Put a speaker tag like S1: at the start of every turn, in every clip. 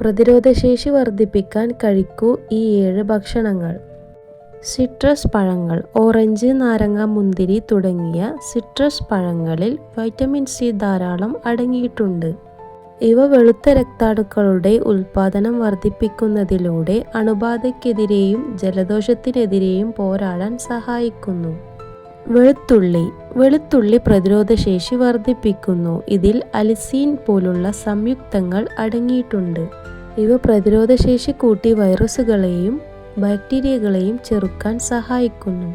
S1: പ്രതിരോധശേഷി വർദ്ധിപ്പിക്കാൻ കഴിക്കൂ ഈ ഏഴ് ഭക്ഷണങ്ങൾ. സിട്രസ് പഴങ്ങൾ ഓറഞ്ച് നാരങ്ങ മുന്തിരി തുടങ്ങിയ സിട്രസ് പഴങ്ങളിൽ വൈറ്റമിൻ സി ധാരാളം അടങ്ങിയിട്ടുണ്ട്. ഇവ വെളുത്ത രക്താണുക്കളുടെ ഉൽപാദനം വർദ്ധിപ്പിക്കുന്നതിലൂടെ അണുബാധയ്ക്കെതിരെയും ജലദോഷത്തിനെതിരെയും പോരാടാൻ സഹായിക്കുന്നു. വെളുത്തുള്ളി വെളുത്തുള്ളി പ്രതിരോധശേഷി വർദ്ധിപ്പിക്കുന്നു. ഇതിൽ അലിസീൻ പോലുള്ള സംയുക്തങ്ങൾ അടങ്ങിയിട്ടുണ്ട്. ഇവ പ്രതിരോധശേഷി കൂട്ടി വൈറസുകളെയും ബാക്ടീരിയകളെയും ചെറുക്കാൻ സഹായിക്കുന്നു.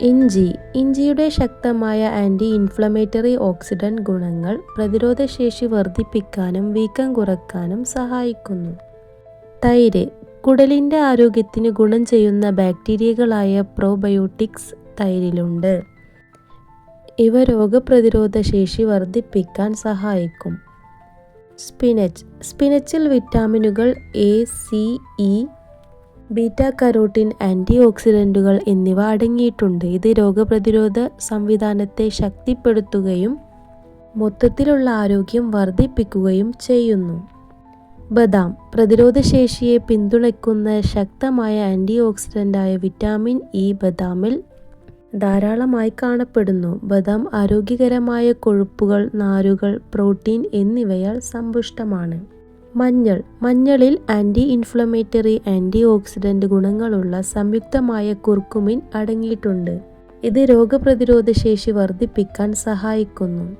S1: ഇഞ്ചി ഇഞ്ചിയുടെ ശക്തമായ ആന്റി ഇൻഫ്ലമേറ്ററി ഓക്സിഡന്റ് ഗുണങ്ങൾ പ്രതിരോധശേഷി വർദ്ധിപ്പിക്കാനും വീക്കം കുറയ്ക്കാനും സഹായിക്കുന്നു. തൈര് കുടലിന്റെ ആരോഗ്യത്തിന് ഗുണം ചെയ്യുന്ന ബാക്ടീരിയകളായ പ്രോബയോട്ടിക്സ് തൈരിലുണ്ട്. ഇവ രോഗപ്രതിരോധ ശേഷി വർദ്ധിപ്പിക്കാൻ സഹായിക്കും. സ്പിനച്ച്. സ്പിനച്ചിൽ വിറ്റാമിനുകൾ A C E beta carotene anti ഓക്സിഡന്റുകൾ എന്നിവ അടങ്ങിയിട്ടുണ്ട്. ഇത് രോഗപ്രതിരോധ സംവിധാനത്തെ ശക്തിപ്പെടുത്തുകയും മൊത്തത്തിലുള്ള ആരോഗ്യം വർദ്ധിപ്പിക്കുകയും ചെയ്യുന്നു. ബദാം. പ്രതിരോധശേഷിയെ പിന്തുണയ്ക്കുന്ന ശക്തമായ ആന്റി ഓക്സിഡന്റായ വിറ്റാമിൻ ഇ ബദാമിൽ ധാരാളമായി കാണപ്പെടുന്നു. ബദാം ആരോഗ്യകരമായ കൊഴുപ്പുകൾ നാരുകൾ പ്രോട്ടീൻ എന്നിവയാൽ സമ്പുഷ്ടമാണ്. മഞ്ഞൾ. മഞ്ഞളിൽ ആന്റി ഇൻഫ്ലമേറ്ററി ആന്റി ഓക്സിഡന്റ് ഗുണങ്ങളുള്ള സംയുക്തമായ കുർക്കുമിൻ അടങ്ങിയിട്ടുണ്ട്. ഇത് രോഗപ്രതിരോധ ശേഷി വർദ്ധിപ്പിക്കാൻ സഹായിക്കുന്നു.